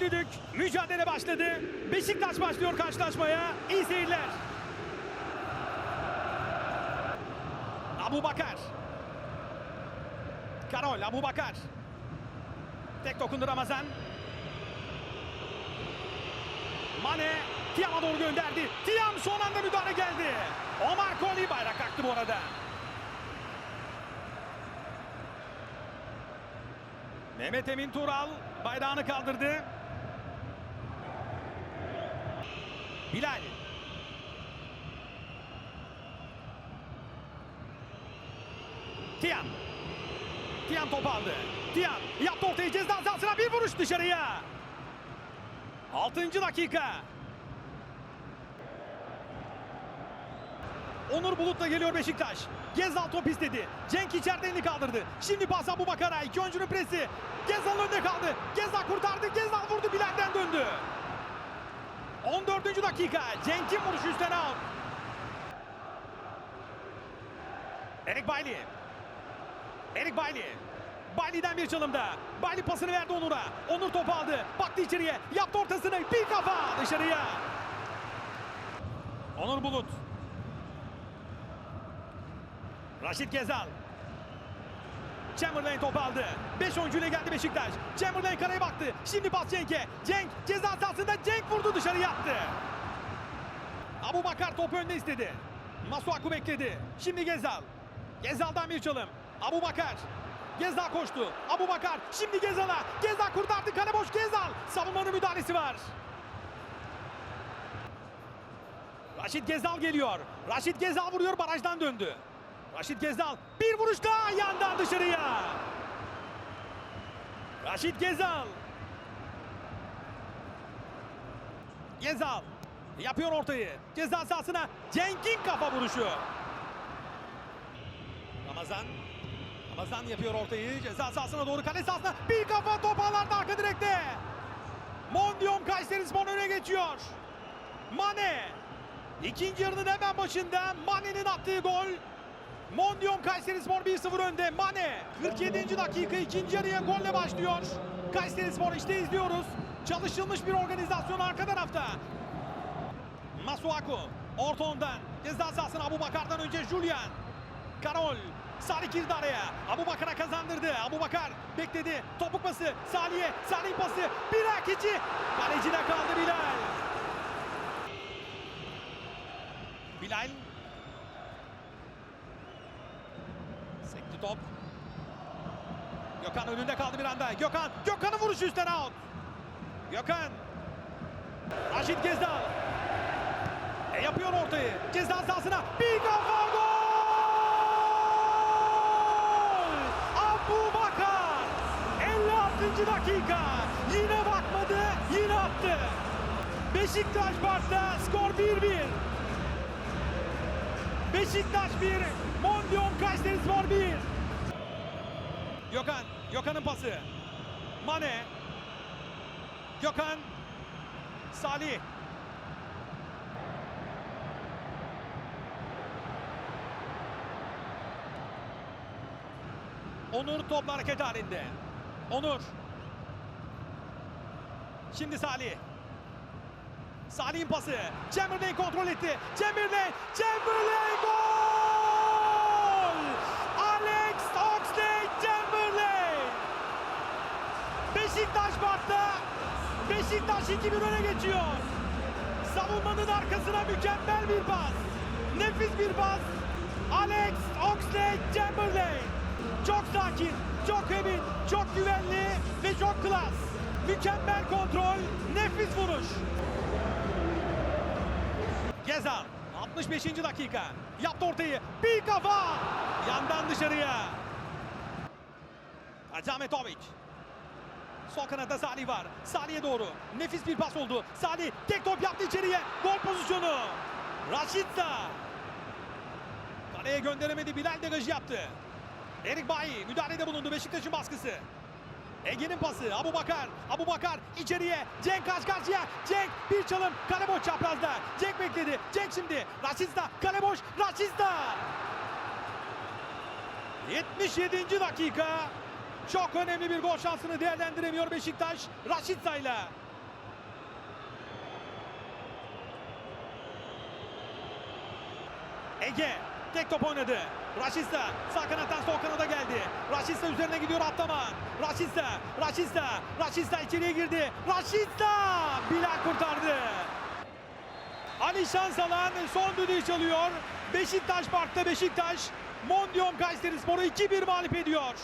Düdük mücadele başladı. Beşiktaş başlıyor karşılaşmaya. İyi seyirler. Abu Bakar. Karol Abu Bakar. Tek dokundu Ramazan. Mane Tiam'a doğru gönderdi. Tiam son anda müdahale geldi. Omar Koli bayrak kalktı bu arada. Mehmet Emin Tural bayrağını kaldırdı. Bilal. Tiam. Tiam topu aldı. Tiam yaptı ortaya ceza sahasına bir vuruş dışarıya. 6. dakika. Onur Bulut'la geliyor Beşiktaş. Gezal top istedi. Cenk içeride elini kaldırdı. Şimdi pas Abu Bakar'a. İki oyuncunun presi. Gezal önde kaldı. Gezal kurtardı. Gezal vurdu. Bilal'den döndü. 14. dakika. Cenk'in vuruşu üstten out. Erik Bailey. Erik Bailey. Bailey'den bir çalımda. Bailey pasını verdi Onur'a. Onur topu aldı. Baktı içeriye. Yaptı ortasını. Bir kafa dışarıya. Onur Bulut. Raşit Gezal. Chamberlain topu aldı. 5 oyuncuyla geldi Beşiktaş. Chamberlain karaya baktı. Şimdi pas Cenk'e. Cenk ceza sahasında Cenk vurdu dışarı yattı. Abu Bakar topu önde istedi. Masuaku bekledi. Şimdi Gezal. Gezal'dan bir çalım. Abu Bakar. Gezal koştu. Abu Bakar şimdi Gezal'a. Gezal kurtardı. Kale boş Gezal. Savunmanın müdahalesi var. Raşit Gezal geliyor. Raşit Gezal vuruyor barajdan döndü. Raşit Gezal bir vuruş daha yandan dışarıya. Raşit Gezal. Gezal yapıyor ortayı. Ceza sahasına Cenk'in kafa vuruşu. Ramazan. Ramazan yapıyor ortayı. Ceza sahasına doğru kale sahasına bir kafa top ağlarda arka direkte. Mondium Kayserispor öne geçiyor. Mane. İkinci yarının hemen başında Mane'nin attığı gol. Mondium Kayserispor 1-0 önde. Mane 47. dakika ikinci yarıya golle başlıyor. Kayserispor işte izliyoruz. Çalışılmış bir organizasyon arka tarafta. Masuaku orta ondan ceza sahasına Abu Bakar'dan önce Julian. Karol Salih girdi araya. Abu Bakar'a kazandırdı. Abu Bakar bekledi. Topuk pası Salih'e. Salih pası. Bir akici. Kalecide kaldı Bilal. Bilal. Sekti top. Gökhan önünde kaldı bir anda. Gökhan. Gökhan'ın vuruşu üstten out. Gökhan. Raşit Gezdal. E yapıyor ortayı. Ceza sahasına bir kafa gol! Abu Bakar 56. dakika yine bakmadı yine attı. Beşiktaş Bart'ta skor 1-1. Beşiktaş 1, Mondium Kayserispor 1. Gökhan, Gökhan'ın pası. Mane. Gökhan. Salih. Onur topla hareket halinde. Onur. Şimdi Salih. Salih'in pası. Chamberlain kontrol etti. Chamberlain. Chamberlain gol! Alex Oxlade-Chamberlain. Beşiktaş Bart'ta. Beşiktaş 2-1 öne geçiyor. Savunmanın arkasına mükemmel bir pas. Nefis bir pas. Alex Oxlade-Chamberlain. Çok sakin, çok emin, çok güvenli ve çok klas. Mükemmel kontrol, nefis vuruş. Gezal 65. dakika yaptı ortayı bir kafa yandan dışarıya Acametovic Sol kanatta Salih var. Salih'e doğru. Nefis bir pas oldu. Salih tek top yaptı içeriye. Gol pozisyonu. Raşitsa. Kaleye gönderemedi. Bilal degajı yaptı. Erik Bayi müdahalede bulundu. Beşiktaş'ın baskısı. Ege'nin pası. Abu Bakar. Abu Bakar içeriye. Cenk karşı karşıya. Cenk bir çalım. Kale boş çaprazda. Cenk bekledi. Cenk şimdi. Rasista. Kale boş. Rasista. 77. dakika. Çok önemli bir gol şansını değerlendiremiyor Beşiktaş. Raşitsa ile. Ege tek top oynadı. Raşitsa sağ kanattan sol kanada geldi. Raşitsa üzerine gidiyor Ataman. Raşitsa, Raşitsa, Raşitsa içeriye girdi. Raşitsa Bilal kurtardı. Ali Şansalan son düdüğü çalıyor. Beşiktaş Park'ta Beşiktaş Mondium Kayseri Spor'u 2-1 mağlup ediyor.